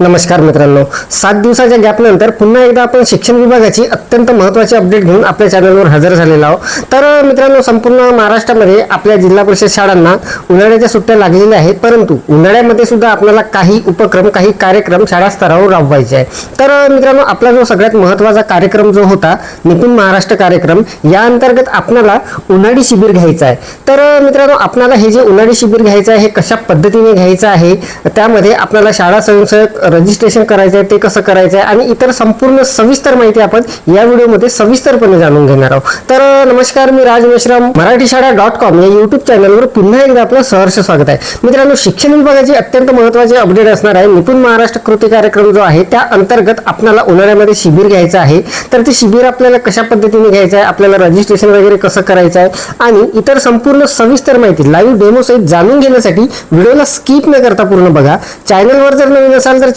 नमस्कार मित्रांनो. सात दिवसाच्या गॅपनंतर पुन्हा एकदा आपण शिक्षण विभागाची अत्यंत महत्त्वाची अपडेट घेऊन आपल्या चॅनलवर हजर झालेलो आहोत. तर मित्रांनो संपूर्ण महाराष्ट्रामध्ये आपल्या जिल्हा परिषद शाळांना उन्हाळ्याच्या सुट्ट्या लागलेल्या आहेत. परंतु उन्हाळ्यामध्ये सुद्धा आपल्याला काही उपक्रम काही कार्यक्रम शाळा स्तरावर राबवायचे आहे तर मित्रांनो आपला जो सगळ्यात महत्त्वाचा कार्यक्रम जो होता निपुण महाराष्ट्र कार्यक्रम या अंतर्गत आपल्याला उन्हाळी शिबिर घ्यायचं आहे. तर मित्रांनो आपल्याला हे जे उन्हाळी शिबिर घ्यायचं आहे हे कशा पद्धतीने घ्यायचं आहे त्यामध्ये आपल्याला शाळा स्वयंसेवक रजिस्ट्रेशन करायचं आहे ते कसं करायचं आहे आणि इतर संपूर्ण सविस्तर माहिती आपण या व्हिडिओमध्ये सविस्तरपणे जाणून घेणार आहोत. तर नमस्कार मी राज मेश्राम. मराठी शाळा डॉट कॉम या युट्यूब चॅनलवर पुन्हा एकदा आपलं सहर्ष स्वागत आहे. मित्रांनो शिक्षण विभागाची अत्यंत महत्त्वाचे अपडेट असणार आहे. निपुण महाराष्ट्र कृती कार्यक्रम जो आहे त्या अंतर्गत आपल्याला उन्हाळ्यामध्ये शिबिर घ्यायचं आहे. तर ते शिबिर आपल्याला कशा पद्धतीने घ्यायचं आहे आपल्याला रजिस्ट्रेशन वगैरे कसं करायचं आहे आणि इतर संपूर्ण सविस्तर माहिती लाईव्ह डेमो सहित जाणून घेण्यासाठी व्हिडिओला स्किप न करता पूर्ण बघा. चॅनलवर जर नवीन असाल तर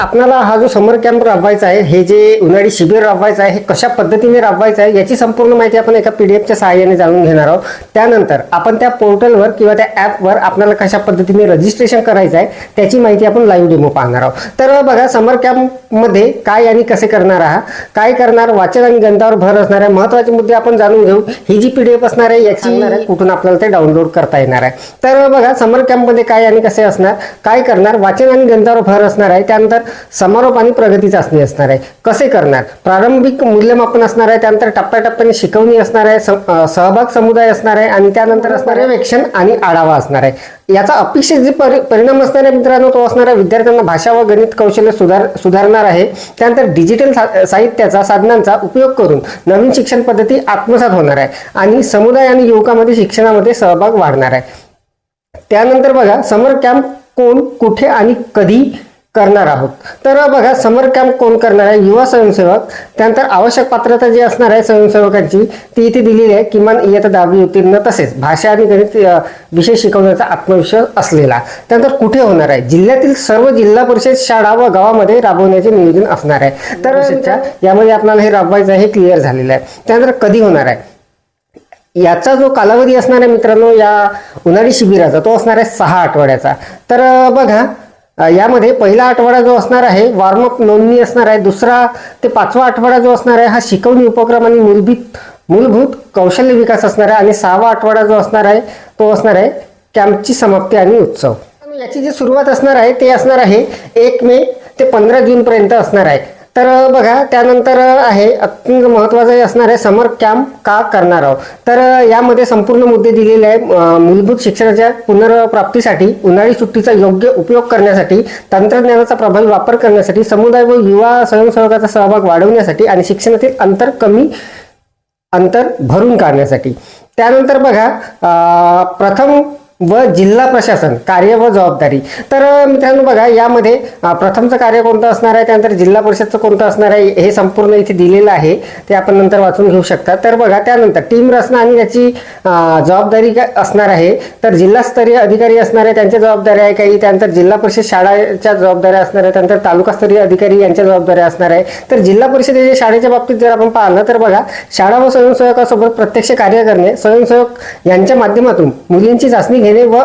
आपल्याला हा जो समर कॅम्प राबवायचा आहे हे जे उन्हाळी शिबिर राबवायचं आहे हे कशा पद्धतीने राबवायचं आहे याची संपूर्ण माहिती आपण एका पीडीएफच्या सहाय्याने जाणून घेणार आहोत. त्यानंतर आपण त्या पोर्टलवर किंवा त्या ॲपवर आपल्याला कशा पद्धतीने रजिस्ट्रेशन करायचं आहे त्याची माहिती आपण लाईव्ह डेमो पाहणार आहोत. तर बघा समर कॅम्पमध्ये काय आणि कसे करणार आहात? काय करणार? वाचन आणि गणितावर भर असणार आहे. महत्त्वाचे मुद्दे आपण जाणून घेऊ. ही जी पीडीएफ असणार आहे याची कुठून आपल्याला ते डाउनलोड करता येणार आहे. तर बघा समर कॅम्पमध्ये काय आणि कसे असणार? काय करणार? वाचन आणि गणितावर भर असणार आहे. त्यानंतर समारोप आणि प्रगती चाचणी असणार आहे. कसे करणार? प्रारंभिक मूल्यमापन असणार आहे त्यानंतर टप्प्याटप्प्याने शिकवणी असणार आहे सहभाग समुदाय असणार आहे आणि त्यानंतर असणार आहे वेक्षण आणि आढावा असणार आहे. याचा अपेक्षित जे परि परिणाम असणार आहे मित्रांनो तो असणार आहे विद्यार्थ्यांना भाषा व गणित कौशल्य सुधार सुधारणार आहे. त्यानंतर डिजिटल सा- साहित्याचा साधनांचा उपयोग करून नवीन शिक्षण पद्धती आत्मसात होणार आहे आणि समुदाय आणि युवकामध्ये शिक्षणामध्ये सहभाग वाढणार आहे. त्यानंतर बघा समर कॅम्प कोण कुठे आणि कधी करणार आहोत. तर बघा समर कॅम्प कोण करणार आहे? युवा स्वयंसेवक. त्यानंतर आवश्यक पात्रता जी असणार आहे स्वयंसेवकांची ती इथे दिलेली आहे. किमान इयत्ता दहावी उत्तीर्ण तसेच भाषा आणि गणित विषय शिकवण्याचा आत्मविश्वास असलेला. त्यानंतर कुठे होणार आहे? जिल्ह्यातील सर्व जिल्हा परिषद शाळा व गावामध्ये राबवण्याचे नियोजन असणार आहे. तर यामध्ये आपल्याला हे राबवायचं आहे हे क्लिअर झालेलं आहे. त्यानंतर कधी होणार आहे? याचा जो कालावधी असणार आहे मित्रांनो या उन्हाळी शिबिराचा तो असणार आहे सहा आठवड्याचा. तर बघा यामध्ये पहिला आठवडा जो असणार आहे वॉर्मअप नोंदणी असणार आहे दुसरा ते पाचवा आठवडा जो असणार आहे हा शिकवणी उपक्रम आणि मूलभूत मूलभूत कौशल्य विकास असणार आहे. आणि सहावा आठवडा जो असणार आहे तो असणार आहे कॅम्पची समाप्ती आणि उत्सव. याची जी सुरुवात असणार आहे ते असणार आहे एक मे ते पंधरा जूनपर्यंत असणार आहे. तर बघा त्यानंतर आहे अत्यंत महत्त्वाचं असणार आहे समर कॅम्प का करणार आहोत? तर यामध्ये संपूर्ण मुद्दे दिलेले आहे मूलभूत शिक्षणाच्या पुनर्प्राप्तीसाठी उन्हाळी सुट्टीचा योग्य उपयोग करण्यासाठी तंत्रज्ञानाचा प्रभावी वापर करण्यासाठी समुदाय व युवा स्वयंसेवकाचा सहभाग वाढवण्यासाठी आणि शिक्षणातील अंतर कमी अंतर भरून काढण्यासाठी. त्यानंतर बघा प्रथम व जिल्हा प्रशासन कार्य व जबाबदारी. तर मित्रांनो बघा यामध्ये प्रथमचं कार्य कोणतं असणार आहे? त्यानंतर जिल्हा परिषदचं कोणतं असणार आहे? हे संपूर्ण इथे दिलेलं आहे. ते आपण नंतर वाचून घेऊ शकता तर बघा त्यानंतर टीम रचना आणि याची जबाबदारी असणार आहे? तर जिल्हास्तरीय अधिकारी असणार आहे त्यांच्या जबाबदाऱ्या आहे काही. त्यानंतर जिल्हा परिषद शाळेच्या जबाबदाऱ्या असणार आहे. त्यानंतर तालुकास्तरीय अधिकारी यांच्या जबाबदाऱ्या असणार आहे. तर जिल्हा परिषदेच्या शाळेच्या बाबतीत जर आपण पाहिलं तर बघा शाळा व स्वयंसेवकासोबत प्रत्यक्ष कार्य करणे स्वयंसेवक यांच्या माध्यमातून मुलींची चाचणी घेणे व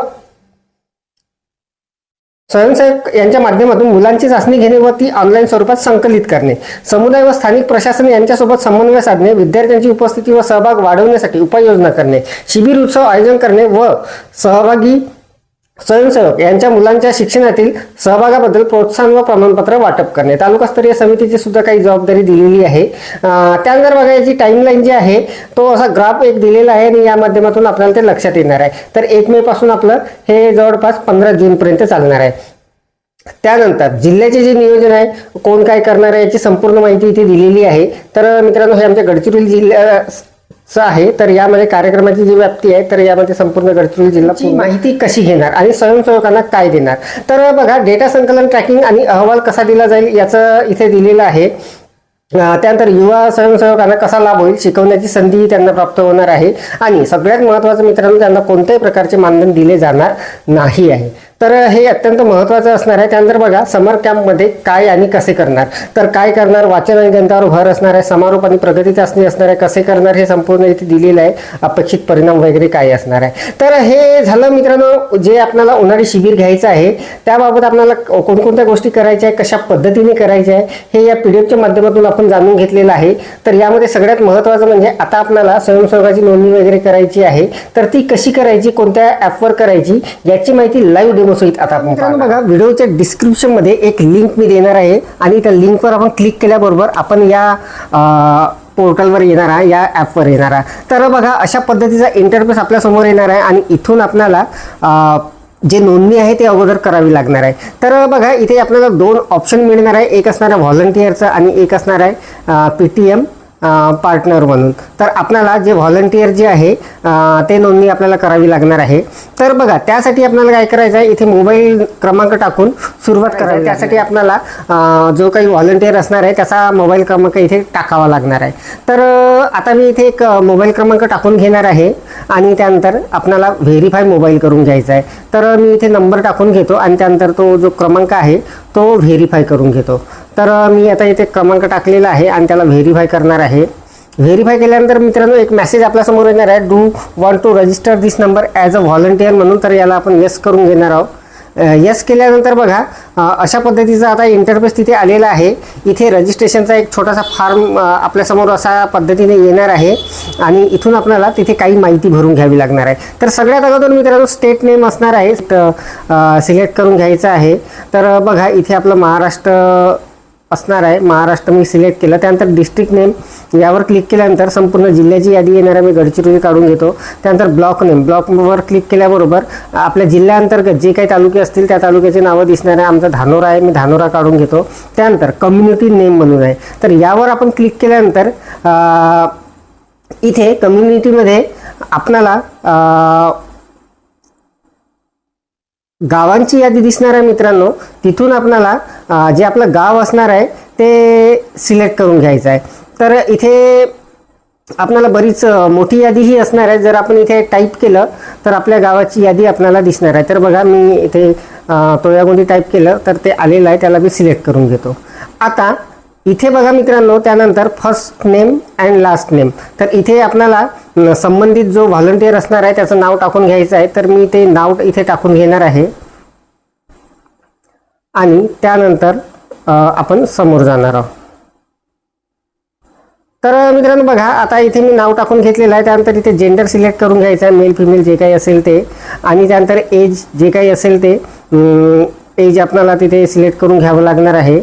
स्वयंसेवक यांच्या माध्यमातून मुलांची चाचणी घेणे व ती ऑनलाईन स्वरूपात संकलित करणे. समुदाय व स्थानिक प्रशासन यांच्यासोबत समन्वय साधणे विद्यार्थ्यांची उपस्थिती व सहभाग वाढवण्यासाठी उपाययोजना करणे शिबिर उत्सव आयोजन करणे व सहभागी स्वयंसेवक यांच्या मुलांच्या शिक्षणातील सहभागाबद्दल प्रोत्साहन व प्रमाणपत्र वाटप करणे. तालुकास्तरीय समितीची सुद्धा काही जबाबदारी दिलेली आहे. त्यानंतर बघा याची टाईमलाईन जी आहे तो असा ग्राफ एक दिलेला आहे आणि या माध्यमातून आपल्याला ते लक्षात येणार आहे. तर एक मे पासून आपलं हे जवळपास पंधरा जूनपर्यंत चालणार आहे. त्यानंतर जिल्ह्याचे जे नियोजन आहे कोण काय करणार आहे याची संपूर्ण माहिती इथे दिलेली आहे. तर मित्रांनो हे आमच्या गडचिरोली जिल्ह्याचं आहे तर यामध्ये कार्यक्रमाची जी व्याप्ती आहे तर यामध्ये संपूर्ण गडचिरोली जिल्हा माहिती कशी घेणार? आणि स्वयंसेवकांना काय देणार? तर बघा डेटा संकलन ट्रॅकिंग आणि अहवाल कसा दिला जाईल याचं इथे दिलेलं आहे. त्यानंतर युवा स्वयंसेवकांना कसा लाभ होईल शिकवण्याची संधी त्यांना प्राप्त होणार आहे. आणि सगळ्यात महत्त्वाचं मित्रांनो त्यांना कोणत्याही प्रकारचे मानधन दिले जाणार नाही आहे. तर हे अत्यंत महत्त्वाचं असणार आहे. त्यानंतर बघा समर कॅम्पमध्ये काय आणि कसे करणार? तर काय करणार? वाचन आणि ग्रंथावर भर असणार आहे. समारोप आणि प्रगती चाचणी असणार आहे. कसे करणार? हे संपूर्ण इथे दिलेलं आहे. अपेक्षित परिणाम वगैरे काय असणार आहे? तर हे झालं मित्रांनो जे आपल्याला उन्हाळी शिबिर घ्यायचं आहे त्याबाबत आपल्याला कोणकोणत्या गोष्टी करायच्या आहे? कशा पद्धतीने करायच्या आहे? हे या पी डी एफच्या माध्यमातून आपण जाणून घेतलेलं आहे. तर यामध्ये सगळ्यात महत्त्वाचं म्हणजे आता आपल्याला स्वयंसेवकाची नोंदणी वगैरे करायची आहे. तर ती कशी करायची? कोणत्या ॲपवर करायची? याची माहिती लाईव्ह डेमो सहित आता आपण मित्रांनो बघा व्हिडिओच्या डिस्क्रिप्शनमध्ये एक लिंक मी देणार आहे आणि त्या लिंकवर आपण क्लिक केल्याबरोबर आपण या पोर्टलवर येणार आहे या ॲपवर येणार आहे तर बघा अशा पद्धतीचा इंटरफेस आपल्यासमोर येणार आहे आणि इथून आपल्याला जे नोंदणी आहे ते अगोदर करावी लागणार आहे. तर बघा इथे आपल्याला दोन ऑप्शन मिळणार आहे. एक असणार आहे व्हॉलंटिअरचं आणि एक असणार आहे पी टी एम पार्टनर म्हणून. तर आपल्याला जे व्हॉलंटिअर जे आहे ते नोंदणी आपल्याला करावी लागणार आहे. तर बघा त्यासाठी आपल्याला काय करायचं आहे इथे मोबाईल क्रमांक टाकून सुरुवात करावी त्यासाठी आपल्याला जो काही व्हॉलंटिअर असणार आहे त्याचा मोबाईल क्रमांक इथे टाकावा लागणार आहे. तर आता मी इथे एक मोबाईल क्रमांक टाकून घेणार आहे आणि त्यानंतर आपल्याला व्हेरीफाय मोबाईल करून घ्यायचा आहे. तर मी इथे नंबर टाकून घेतो आणि त्यानंतर तो जो क्रमांक आहे तो व्हेरीफाय करून घेतो. तर मी आता इथे क्रमांक टाकलेला आहे आणि त्याला व्हेरीफाय करणार आहे. व्हेरीफाय केल्यानंतर मित्रांनो एक मेसेज आपल्यासमोर येणार आहे. Do want to register this number as a volunteer म्हणून तर याला आपण येस करून घेणार आहोत. यस केल्यानंतर बघा अशा पद्धतीचा आता इंटरफेस तिथे आलेला आहे. इथे रजिस्ट्रेशनचा एक छोटासा फॉर्म आपल्यासमोर असा पद्धतीने येणार आहे. आणि इथून आपल्याला तिथे काही माहिती भरून घ्यावी लागणार आहे. तर सगळ्यात अगोदर मित्रांनो स्टेट नेम असणार आहे. सिलेक्ट करून घ्यायचं आहे. तर बघा इथे आपलं महाराष्ट्र असणार आहे. महाराष्ट्र मी सिलेक्ट केलं. त्यानंतर डिस्ट्रिक्ट नेम यावर क्लिक केल्यानंतर संपूर्ण जिल्ह्याची यादी येणार आहे. मी गडचिरोली काढून घेतो. त्यानंतर ब्लॉक नेम ब्लॉकवर क्लिक केल्याबरोबर आपल्या जिल्ह्याअंतर्गत जे काही तालुके असतील त्या तालुक्याचे नावं दिसणार आहे. आमचा धानोरा आहे. मी धानोरा काढून घेतो. त्यानंतर कम्युनिटी नेम म्हणून आहे. तर यावर आपण क्लिक केल्यानंतर इथे कम्युनिटीमध्ये आपणाला गावांची यादी दिसणार आहे मित्रांनो. तिथून आपणाला जे आपलं गाव असणार आहे ते सिलेक्ट करून घ्यायचं आहे. तर इथे आपल्याला बरीच मोठी मोठी यादीही असणार आहे. जर आपण इथे टाईप केलं तर आपल्या गावाची यादी आपल्याला दिसणार आहे. तर बघा मी इथे अ, तोयागोंदी टाईप केलं तर ते आलेलं आहे. त्याला मी सिलेक्ट करून घेतो. आता इथे बघा मित्रांनो त्यानंतर first name and last name तर इथे आपल्याला संबंधित जो व्हॉलंटियर असणार आहे त्याचं नाव टाकून घ्यायचं आहे. तर मी ते नाव इथे टाकून घेणार आहे. आणि त्यानंतर आपण समोर जाणार आहोत. तर मित्रांनो बघा आता इथे मी नाव टाकून घेतलेलं आहे. त्यानंतर इथे जेंडर सिलेक्ट करून घ्यायचं आहे. मेल फिमेल जे काही असेल ते. आणि त्यानंतर एज जे काही असेल ते एज आपल्याला तिथे सिलेक्ट करून घ्यावं लागणार आहे.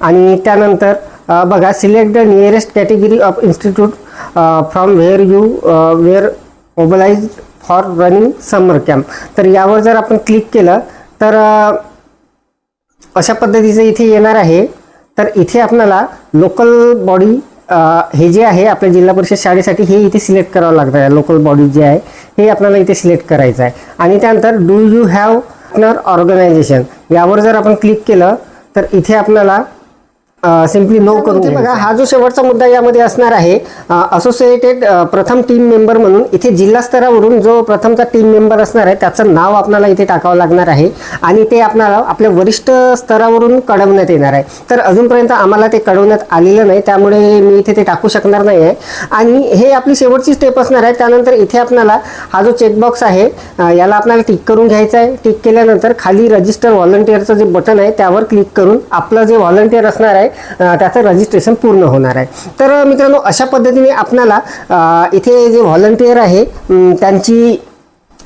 आणि त्यानंतर बघा select the nearest category of institute from where you were mobilise for running summer camp तर यावर जर आपण क्लिक केलं तर uh, अशा पद्धतीचं इथे येणार आहे. तर इथे आपल्याला लोकल बॉडी uh, हे जे आहे आपल्या जिल्हा परिषद शाळेसाठी हे इथे सिलेक्ट करावं लागतं आहे. लोकल बॉडी जे आहे हे आपल्याला इथे सिलेक्ट करायचं आहे. आणि त्यानंतर do you have partner organisation यावर जर आपण क्लिक केलं तर इथे आपल्याला सिम्पली नो करून बघा हा जो शेवटचा मुद्दा यामध्ये असणार आहे असोसिएटेड प्रथम टीम मेंबर म्हणून इथे जिल्हा स्तरावरून जो प्रथमचा टीम मेंबर असणार आहे त्याचं नाव आपल्याला इथे टाकावं लागणार आहे आणि ते आपल्याला आपल्या वरिष्ठ स्तरावरून कळवण्यात येणार आहे. तर अजूनपर्यंत आम्हाला ते कळवण्यात आलेलं नाही त्यामुळे मी इथे ते टाकू शकणार नाही आहे आणि हे आपली शेवटची स्टेप असणार आहे त्यानंतर इथे आपल्याला हा जो चेकबॉक्स आहे याला आपल्याला टिक करून घ्यायचा आहे. टिक केल्यानंतर खाली रजिस्टर व्हॉलंटिअरचं जे बटन आहे त्यावर क्लिक करून आपलं जे व्हॉलंटिअर असणार आहे त्याचं रजिस्ट्रेशन पूर्ण होणार आहे. तर मित्रांनो अशा पद्धतीने आपणाला इथे जे व्हॉलंटियर आहे त्यांची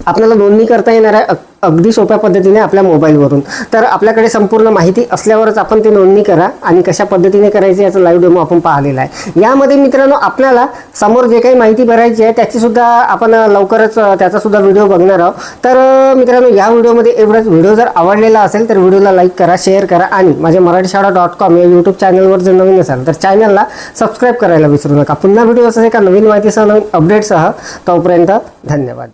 आपल्याला नोंदणी करता येणार आहे अगदी सोप्या पद्धतीने आपल्या मोबाईलवरून. तर आपल्याकडे संपूर्ण माहिती असल्यावरच आपण ती नोंदणी करा आणि कशा पद्धतीने करायची याचा लाईव्ह डेमो आपण पाहिलेला आहे. यामध्ये मित्रांनो आपल्याला समोर जे काही माहिती भरायची आहे त्याची सुद्धा आपण लवकरच त्याचासुद्धा त्याचा सुद्धा व्हिडिओ बघणार आहोत. तर मित्रांनो या व्हिडिओमध्ये एवढंच. व्हिडिओ जर आवडलेला असेल तर व्हिडिओला लाईक करा शेअर करा आणि माझ्या मराठी शाळा डॉट कॉम या यूट्यूब चॅनलवर जर नवीन असाल तर चॅनलला सबस्क्राईब करायला विसरू नका. पुन्हा व्हिडिओ असेल एका नवीन माहितीसह नवीन अपडेटसह तोपर्यंत धन्यवाद.